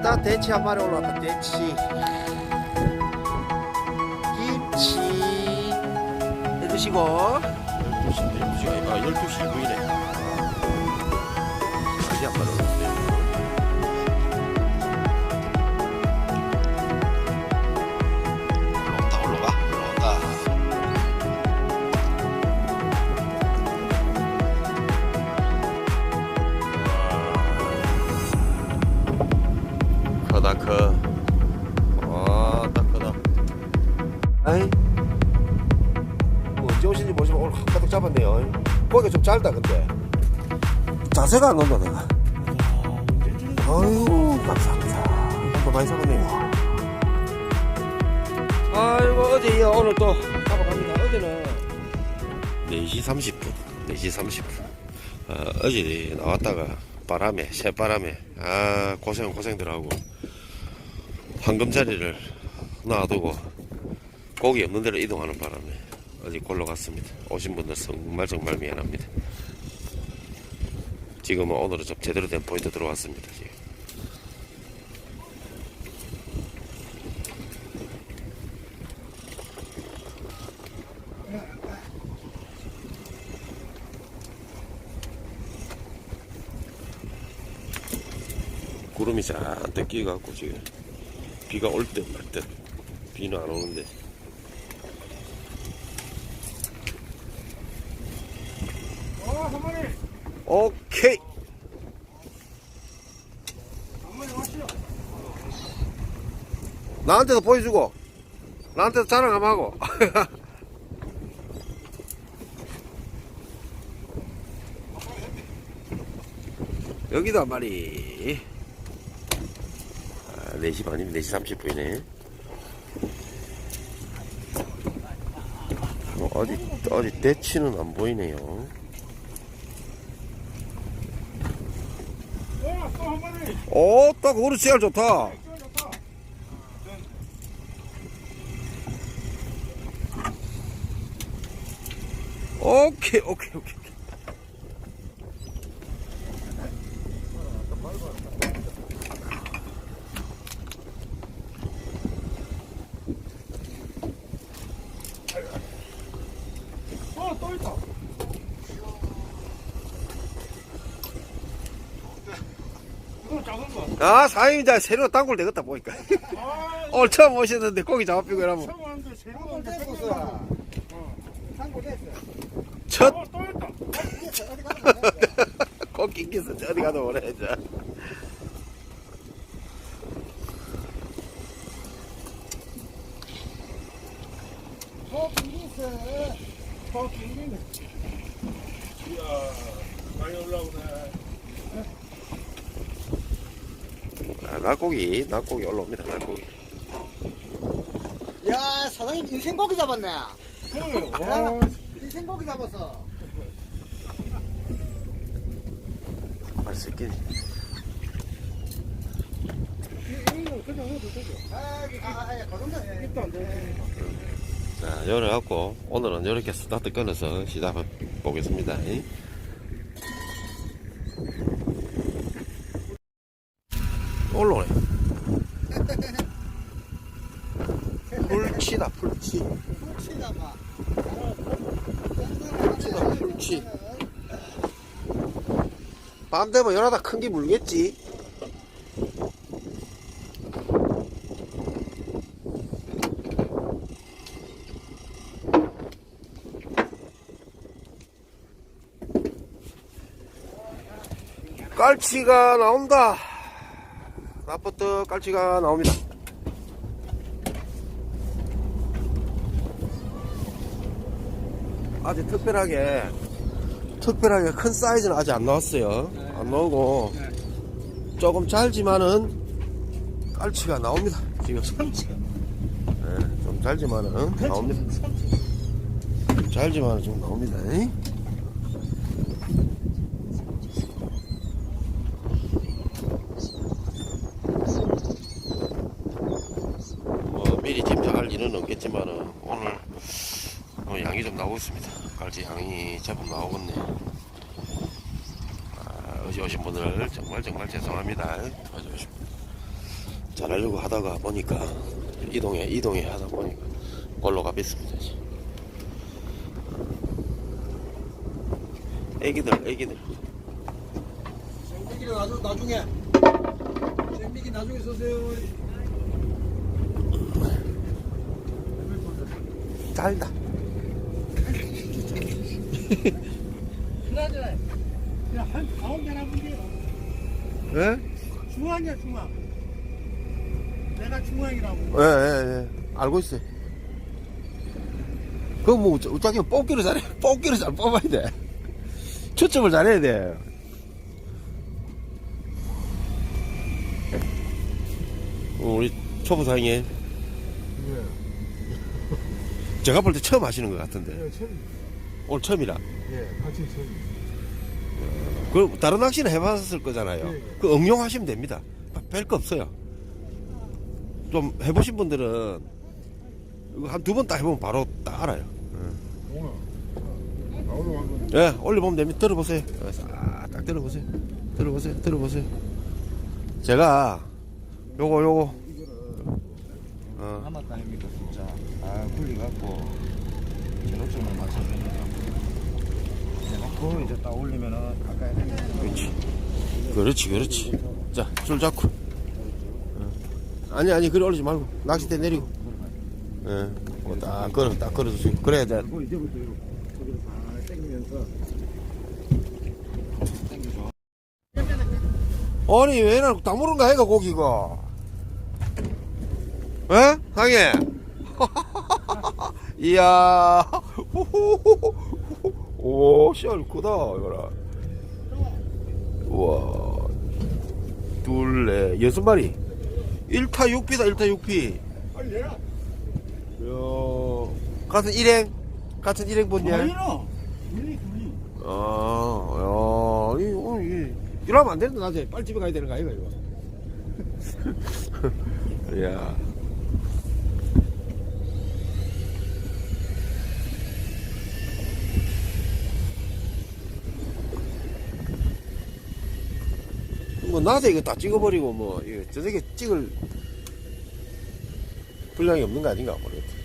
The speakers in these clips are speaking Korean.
왔다 대치 한 마리 올라왔다. 대치. 김치. 해드시고. 12시인데 12시가 아 12시 1분이네. 다시 한 마리 아이. 뭐 언제 오신지 모르지만 오늘 가득 잡았네요. 고기가 좀 짧다 근데. 자세가 안 온다 내가. 아유 감사합니다. 한번 많이 잡았네요. 아이고 어제 이어 오늘 또 잡아갑니다. 어제는. 4시 30분. 4시 30분. 어, 어제 나왔다가 바람에 새바람에 아 고생 고생들 하고 황금자리를 놔두고 고기 없는 데로 이동하는 바람에 어디 골로 갔습니다. 오신 분들 정말 정말 미안합니다. 지금은 오늘은 좀 제대로 된 포인트 들어왔습니다 지금. 구름이 잔뜩 끼갖고 지금 비가 올 듯 말듯 비는 안 오는데 오케이. 나한테도 보여주고 나한테도 자랑 한번 하고. 여기도 한 마리 아, 4시 반이면 4시 30분이네. 뭐 어디 어디 대치는 안 보이네요 오, 딱 그거로 씨알 좋다. 오케이, 오케이, 오케이. 오케이. 어또 있다. 이거 작은 거. 아, 사장님 이제 새로 땅굴 되겠다, 보니까. 아, 오늘 처음 오셨는데 고기 잡아피고 이러면. 처음 왔는데 게 떼보소. 생겼다. 한국 됐어. 첫 어, 또. 어디 돼? 고기 인기서 어디 가도 오래, 이제. 더 빙기세. 더 빙기네. 이야, 많이 올라오네. 아, 낙고기 낙고기 올라옵니다 낙고기 야, 사장님 인생 고기 잡았네. 그래요. 와. 와, 인생 고기 잡았어. 아 새끼 이거 그냥 해도 되죠. 아, 아, 아, 거동자. 입도 안 되니까. 자 열어갖고 오늘은 이렇게 스타트 끊어서 시작해 보겠습니다 이. 올라오네. 풀치다, 풀치. 혹시 잡아. 풀치다, 풀치. 밤 되면 연하다 큰 게 물겠지. 깔치가 나온다. 나부터 깔치가 나옵니다. 아직 특별하게 특별하게 큰 사이즈는 아직 안 나왔어요. 안 나오고 조금 짧지만은 깔치가 나옵니다. 지금 네, 좀 짧지만은 나옵니다. 짧지만은 좀 나옵니다. 뭐 미리 짐작할 일은 없겠지만은 오늘 뭐 양이 좀 나오고 있습니다 깔치 양이 제법 나오겠네 아, 어제 오신 분들 정말 정말 죄송합니다 도와주십시오 잘하려고 하다가 보니까 이동해 이동해 하다 보니까 골로 가겠습니다. 애기들 애기들 생기기 나중 나중에. 생기기 나중에 쓰세요. 짧다 그나저나 야한 가운데 나 문제요 예? 중앙이야 중앙 내가 중앙이라고 예, 예, 예. 알고 있어요. 그거 뭐, 어차피 뽑기를 잘해. 뽑기를 잘 뽑아야 돼. 초점을 잘해야 돼. 어, 우리 초보 사장님 제가 볼 때 처음 하시는 것 같은데 예 처음 오늘 처음이라. 예 같이 처음. 그 다른 낚시는 해봤을 거잖아요. 예, 예. 그 응용하시면 됩니다. 별거 없어요. 좀 해보신 분들은 한 두 번 딱 해보면 바로 딱 알아요. 오늘 건데 예 올려보면 됩니다. 들어보세요. 아, 딱 들어보세요. 들어보세요. 들어보세요. 제가 요거 요거. 어, 남았다 아닙니까 진짜. 아 굴리갖고 제로점을 맞춰주니까 내가 이제 딱 올리면은 아까 그렇지. 그렇지 그렇지. 자 줄 잡고. 어. 아니 아니 그래 올리지 말고. 낚싯대 내리고. 예딱 걸어 딱 걸어주시고. 그래야 돼. 그리고 이제부터 이렇게 거기로 잘 당기면서 당겨줘 아니 왜 나 다무른가 해가 고기가? 에? 상해? 이야 오 씨알 크다 이거라. 우와. 둘넷. 여섯 마리. 1타 6피다 1타 6피. 빨리 내라 야 같은 일행? 같은 일행 본냐 둘이 아, 야, 이, 어, 이, 이러면 안 되는데, 나중에. 빨리 집에 가야 되는 거 아이가, 이거. 야. 뭐, 낮에 이거 다 찍어버리고, 뭐, 저녁에 찍을 분량이 없는 거 아닌가 모르겠다.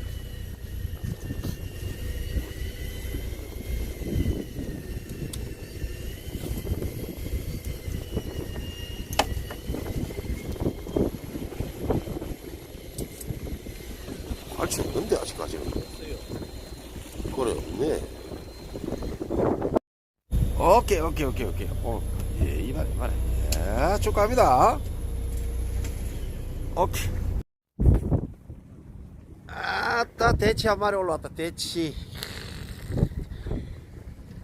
갈치 없는데 아직까지는. 그래 없네. 오케이 오케이 오케이 오케이. 어, 예 이발 이발 예 축하합니다. 오케이. 아따 대치 한 마리 올라왔다 대치.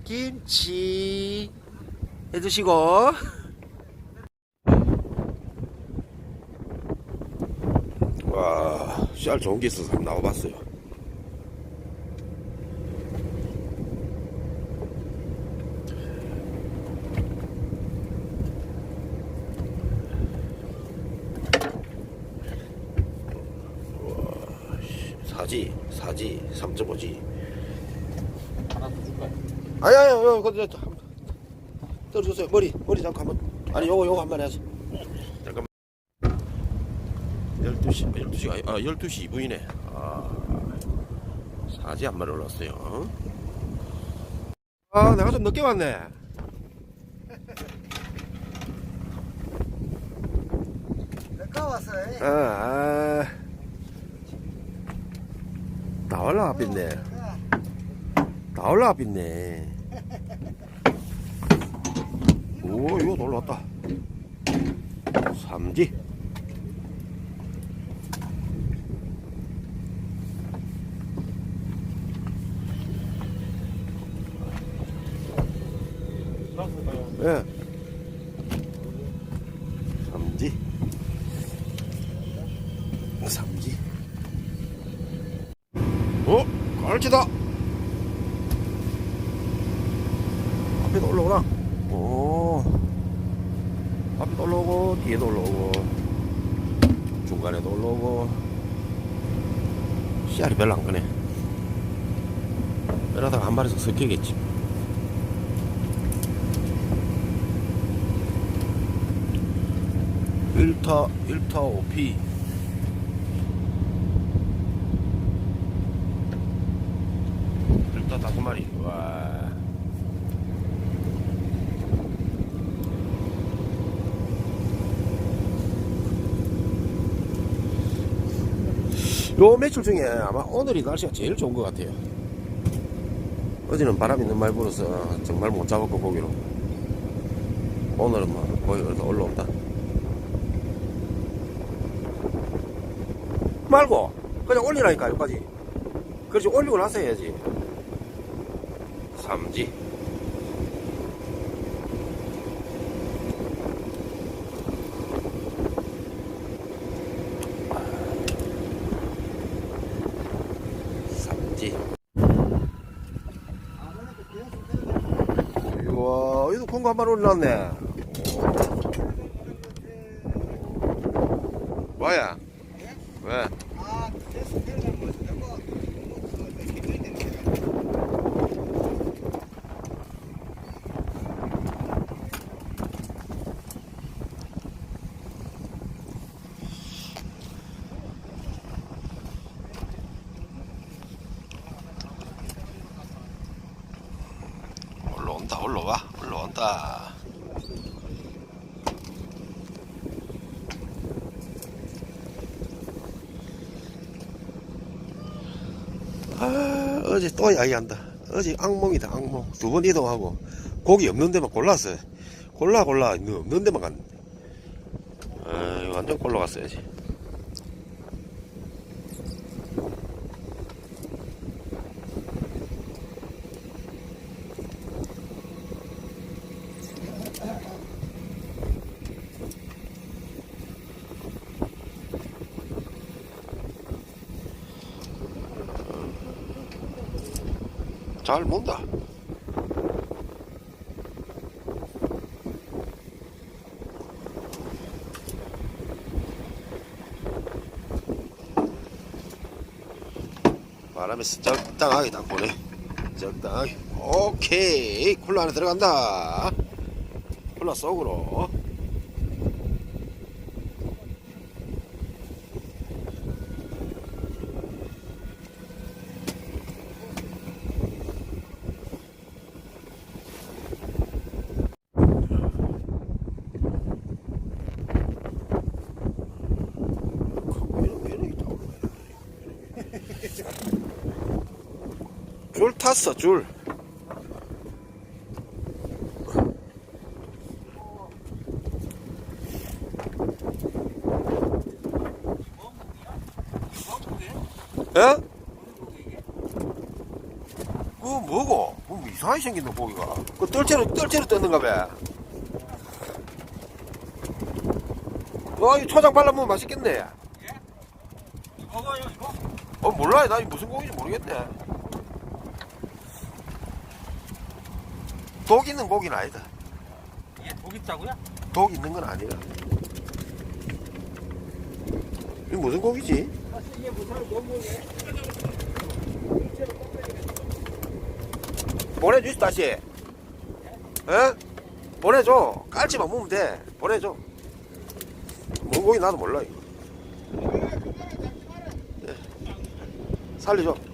김치. 해주시고. 와, 씨알 좋은 게 있어서 한번 나와봤어요. 4G, 4G, 3.5G. 하나 더 줄까요? 아니, 아니, 아니, 그거 떨어졌어요. 머리, 머리 잠깐 한번. 아니, 요거, 요거 한번 해야지. 잠깐만. 12시, 12시, 아, 12시 2분이네. 아, 4G 아, 한 마리 올랐어요. 어? 아, 내가 좀 늦게 왔네. 늦게 왔어요. 아, 아. 다 올라와 빗네. 다 올라와 빗네. 오, 이거 올라왔다. 삼지. 예. 삼지. 삼지. 어? 갈치다. 앞에도 올라오나? 오. 앞에도 올라오고, 뒤에도 올라오고, 중간에도 올라오고. 씨알이 별로 안 크네. 이러다가 한 마리씩 섞이겠지. 1타 1타 5피 일타 다섯 마리 와요 며칠 중에 아마 오늘이 날씨가 제일 좋은 것 같아요. 어제는 바람이 너무 많이 불어서 정말 못 잡았고 고기로. 오늘은 뭐 거의 그래도 올라온다. 말고 그냥 올리라니까 여기까지. 그렇지 올리고 나서 해야지. 삼지. 삼지. 와, 여기도 콩고 한 마리 올라왔네. 뭐야? 왜? 올라온다, 올라와, 올라온다. 아, 어제 또 이야기한다. 어제 악몽이다, 악몽. 두 번 이동하고, 고기 없는 데만 골랐어. 골라, 골라, 없는 데만 갔는데. 아, 완전 골라 갔어야지. 잘 문다. 바람에 적당하게 딱 보네. 적당하게. 오케이. 콜라 안에 들어간다. 콜라 속으로. 줄 탔어 줄 예? 그 뭐고? 그 이상하게 생긴 너 고기가 그 뜰채로 뜰채로 떴는가 봐 와, 이 초장 발라먹으면 맛있겠네. 먹어요 이거? 어, 몰라. 나 무슨 고기인지 모르겠네. 독 있는 고기는 아니다. 이게 독 있다고요? 독 있는 건 아니라. 이게 무슨 고기지? 이게 무슨 너무 보내주시 다시. 에? 보내줘. 깔치만 먹으면 돼. 보내줘. 뭔 고기 나도 몰라, 이거. 예. 살려줘.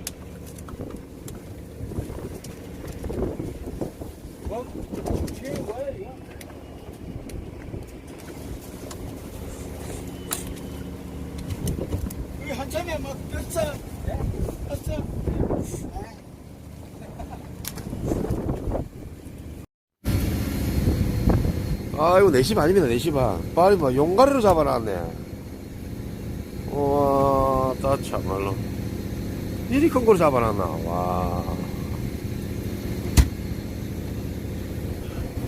막 뺐어. 뺐어? 아이고 4시 반입니다 4시 반. 빨리 봐 용가리로 잡아놨네. 우와 나 참말로. 이리 큰 거로 잡아놨나? 와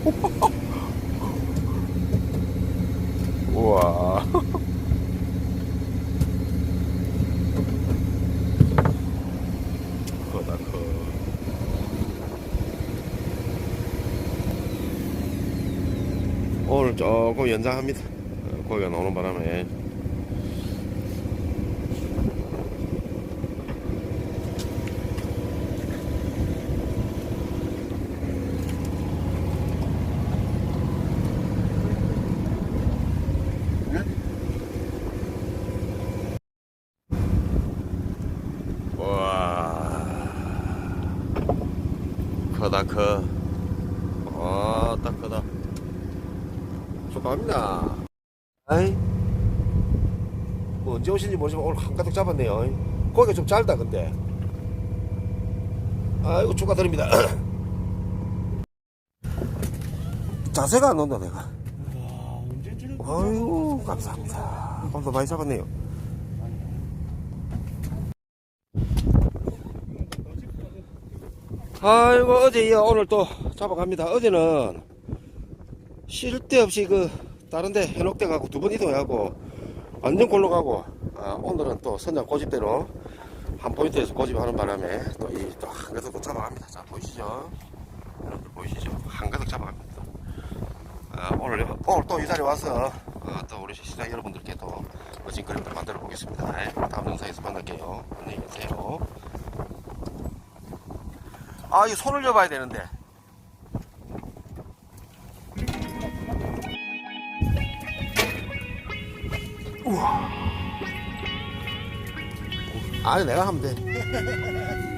우와 커다 커 오늘 조금 연장합니다. 어, 고기가 나오는 바람에. 크다 커. 아, 딱 크다. 축하합니다. 아이, 뭐 언제 오신지 모르지만 오늘 한가득 잡았네요. 고기가 좀 짧다, 근데. 아이고, 축하드립니다. 자세가 안 온다, 내가. 아이고, 감사합니다. 오늘도 많이 잡았네요. 아이고, 어제 이어 오늘 또 잡아갑니다. 어제는 쉴 데 없이 그 다른데 해놓대 가고 두 번 이동하고 완전 골로 가고 아, 오늘은 또 선장 고집대로 한 포인트에서 고집하는 바람에 또 이 또 한 가득 또 잡아갑니다. 자 보이시죠? 여러분들 보이시죠? 한 가득 잡아갑니다. 아, 오늘 오늘 또 이 자리 와서 아, 또 우리 시장 여러분들께 또 멋진 그림들 만들어 보겠습니다. 네, 다음 영상에서 만날게요. 안녕히 계세요. 아, 이 손을 잡아야 되는데. 아니 내가 하면 돼